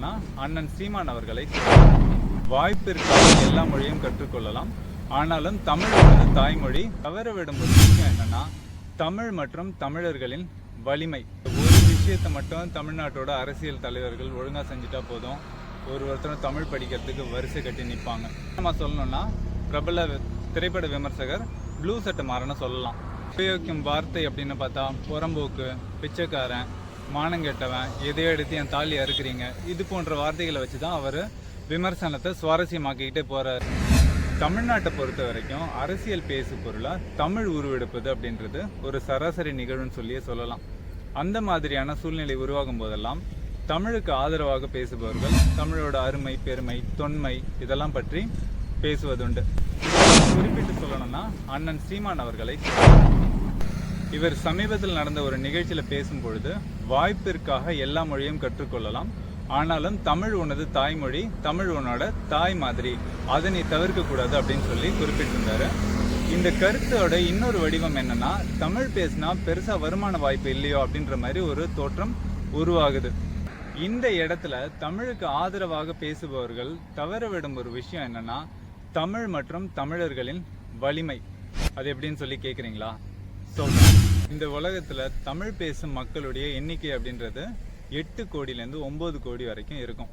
சொல்லணும்னா அண்ணன் சீமான் அவர்களை வாய்ப்பிற்காக எல்லா மொழியும் கற்றுக்கொள்ளலாம். ஆனாலும் தமிழ் தாய்மொழி. தவற விடும் ஒரு விஷயம் என்னன்னா தமிழ் மற்றும் தமிழர்களின் வலிமை. ஒரு விஷயத்தை மட்டும் தமிழ்நாட்டோட அரசியல் தலைவர்கள் ஒழுங்கா செஞ்சுட்டா போதும். ஒரு ஒருத்தரும் தமிழ் படிக்கிறதுக்கு வரிசை கட்டி நிற்பாங்க நம்ம சொல்லணும்னா பிரபல திரைப்பட விமர்சகர் ப்ளூ சட்டை மாறன்னு சொல்லலாம். உபயோகிக்கும் வார்த்தை அப்படின்னு பார்த்தா புறம்போக்கு பிச்சைக்காரன் மானங்கெட்டவன் எதையோ எடுத்து என் தாலி அறுக்கிறீங்க இது போன்ற வார்த்தைகளை வச்சு தான் அவர் விமர்சனத்தை சுவாரஸ்யமாக்கிக்கிட்டே போகிறார் தமிழ்நாட்டை பொறுத்த வரைக்கும் அரசியல் பேசு பொருளாக தமிழ் உருவெடுப்பது அப்படின்றது ஒரு சராசரி நிகழ்வுன்னு சொல்லியே சொல்லலாம். அந்த மாதிரியான சூழ்நிலை உருவாகும் போதெல்லாம் தமிழுக்கு ஆதரவாக பேசுபவர்கள் தமிழோட அருமை பெருமை தொன்மை இதெல்லாம் பற்றி பேசுவதுண்டு. குறிப்பிட்டு சொல்லணும்னா அண்ணன் சீமான் அவர்களை இவர் சமீபத்தில் நடந்த ஒரு நிகழ்ச்சியில் பேசும் பொழுது வாய்ப்பிற்காக எல்லா மொழியும் கற்றுக்கொள்ளலாம். ஆனாலும் தமிழ் உனது தாய்மொழி தமிழ் உன்னோட தாய் மாதிரி. அதை நீ தவிர்க்கக்கூடாது அப்படின்னு சொல்லி குறிப்பிட்டிருந்தாரு. இந்த கருத்தோட இன்னொரு வடிவம் என்னன்னா தமிழ் பேசினா பெருசா வருமான வாய்ப்பு இல்லையோ அப்படின்ற மாதிரி ஒரு தோற்றம் உருவாகுது. இந்த இடத்துல தமிழுக்கு ஆதரவாக பேசுபவர்கள் தவற விடும் ஒரு விஷயம் என்னன்னா தமிழ் மற்றும் தமிழர்களின் வலிமை. அது எப்படின்னு சொல்லி கேட்குறீங்களா சொல்றேன் இந்த உலகத்தில் தமிழ் பேசும் மக்களுடைய எண்ணிக்கை அப்படின்றது எட்டு கோடியிலேருந்து ஒம்பது கோடி வரைக்கும் இருக்கும்.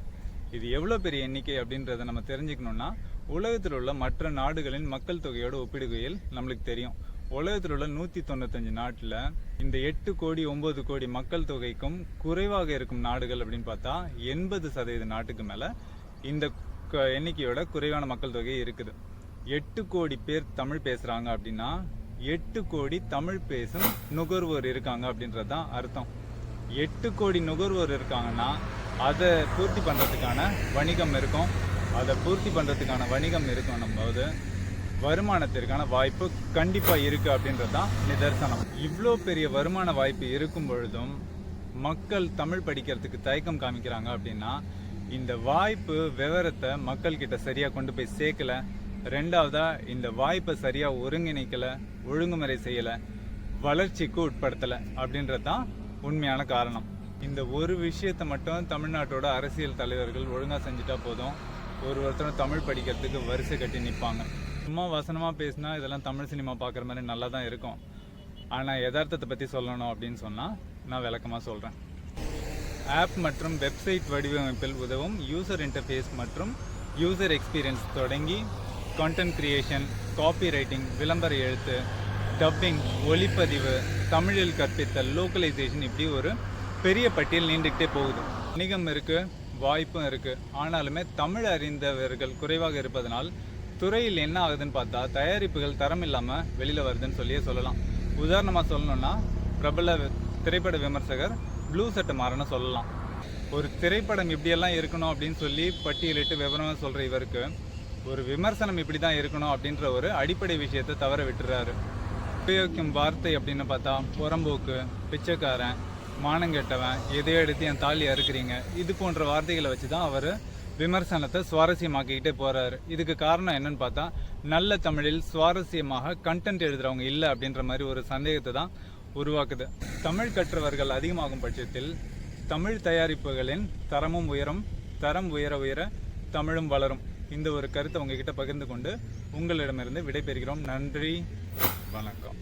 இது எவ்வளோ பெரிய எண்ணிக்கை அப்படின்றத நம்ம தெரிஞ்சுக்கணும்னா உலகத்தில் உள்ள மற்ற நாடுகளின் மக்கள் தொகையோட ஒப்பிடுகையில் நம்மளுக்கு தெரியும். உலகத்தில் உள்ள நூற்றி தொண்ணூத்தஞ்சு நாட்டில் இந்த எட்டு கோடி ஒம்பது கோடி மக்கள் தொகைக்கும் குறைவாக இருக்கும் நாடுகள் அப்படின்னு பார்த்தா எண்பது சதவீத நாட்டுக்கு மேலே இந்த க- எண்ணிக்கையோட குறைவான மக்கள் தொகை இருக்குது. எட்டு கோடி பேர் தமிழ் பேசுகிறாங்க அப்படின்னா எட்டு கோடி தமிழ் பேசும் நுகர்வோர் இருக்காங்க அப்படின்றது தான் அர்த்தம். எட்டு கோடி நுகர்வோர் இருக்காங்கன்னா அதை பூர்த்தி பண்ணுறதுக்கான வணிகம் இருக்கும். அதை பூர்த்தி பண்ணுறதுக்கான வணிகம் இருக்கும் போது வருமானத்திற்கான வாய்ப்பு கண்டிப்பாக இருக்குது அப்படின்றது தான் நிதர்சனம். இவ்வளோ பெரிய வருமான வாய்ப்பு இருக்கும் பொழுதும் மக்கள் தமிழ் படிக்கிறதுக்கு தயக்கம் காமிக்கிறாங்க அப்படின்னா இந்த வாய்ப்பு விவரத்தை மக்கள்கிட்ட சரியாக கொண்டு போய் சேர்க்கல. ரெண்டாவதா இந்த வாய்ப்பை சரியா ஒருங்கிணைக்கல ஒழுங்குமுறை செய்யல வளர்ச்சிக்கு உட்படுத்தல அப்படின்றது தான் உண்மையான காரணம். இந்த ஒரு விஷயத்தை மட்டும் தமிழ்நாட்டோட அரசியல் தலைவர்கள் ஒழுங்கா செஞ்சுட்டா போதும். ஒரு ஒருத்தரும் தமிழ் படிக்கிறதுக்கு வரிசை கட்டி நிற்பாங்க சும்மா வசனமா பேசினா இதெல்லாம் தமிழ் சினிமா பார்க்குற மாதிரி நல்லா தான் இருக்கும். ஆனா யதார்த்தத்தை பத்தி சொல்லணும் அப்படின்னு சொன்னா நான் விளக்கமா சொல்றேன். ஆப் மற்றும் வெப்சைட் வடிவமைப்பில் உதவும் யூசர் இன்டர்ஃபேஸ் மற்றும் யூசர் எக்ஸ்பீரியன்ஸ் தொடங்கி கண்டென்ட் கிரியேஷன் காப்பி ரைட்டிங் விளம்பர எழுத்து டப்பிங் ஒளிப்பதிவு தமிழில் கற்பித்தல் லோக்கலைசேஷன் இப்படி ஒரு பெரிய பட்டியல் நீண்டுக்கிட்டே போகுது. வணிகம் இருக்குது வாய்ப்பும் இருக்குது ஆனாலுமே தமிழ் அறிந்தவர்கள் குறைவாக இருப்பதனால் துறையில் என்ன ஆகுதுன்னு பார்த்தா தயாரிப்புகள் தரம் இல்லாமல் வெளியில் வருதுன்னு சொல்லியே சொல்லலாம். உதாரணமாக சொல்லணும்னா பிரபல திரைப்பட விமர்சகர் ப்ளூ சட்டை மாறன்னு சொல்லலாம். ஒரு திரைப்படம் இப்படியெல்லாம் இருக்கணும் அப்படின்னு சொல்லி பட்டியலிட்டு விவரமாக சொல்கிற இவருக்கு ஒரு விமர்சனம் இப்படி தான் இருக்கணும் அப்படின்ற ஒரு அடிப்படை விஷயத்தை தவற விட்டுறாரு. உபயோகிக்கும் வார்த்தை அப்படின்னு பார்த்தா புறம்போக்கு பிச்சைக்காரன் மானங்கெட்டவன் எதையோ எடுத்து என் தாலி அறுக்கிறீங்க. இது போன்ற வார்த்தைகளை வச்சு தான் அவர் விமர்சனத்தை சுவாரஸ்யமாக்கிக்கிட்டே போகிறாரு இதுக்கு காரணம் என்னன்னு பார்த்தா நல்ல தமிழில் சுவாரஸ்யமாக கண்டென்ட் எழுதுகிறவங்க இல்லை அப்படின்ற மாதிரி ஒரு சந்தேகத்தை தான் உருவாக்குது. தமிழ் கற்றவர்கள் அதிகமாகும் பட்சத்தில் தமிழ் தயாரிப்புகளின் தரமும் உயரும் தரம் உயர உயர தமிழும் வளரும். இந்த ஒரு கருத்தை உங்ககிட்ட பகிர்ந்து கொண்டு உங்களிடமிருந்து விடைபெறுகிறோம். நன்றி. வணக்கம்.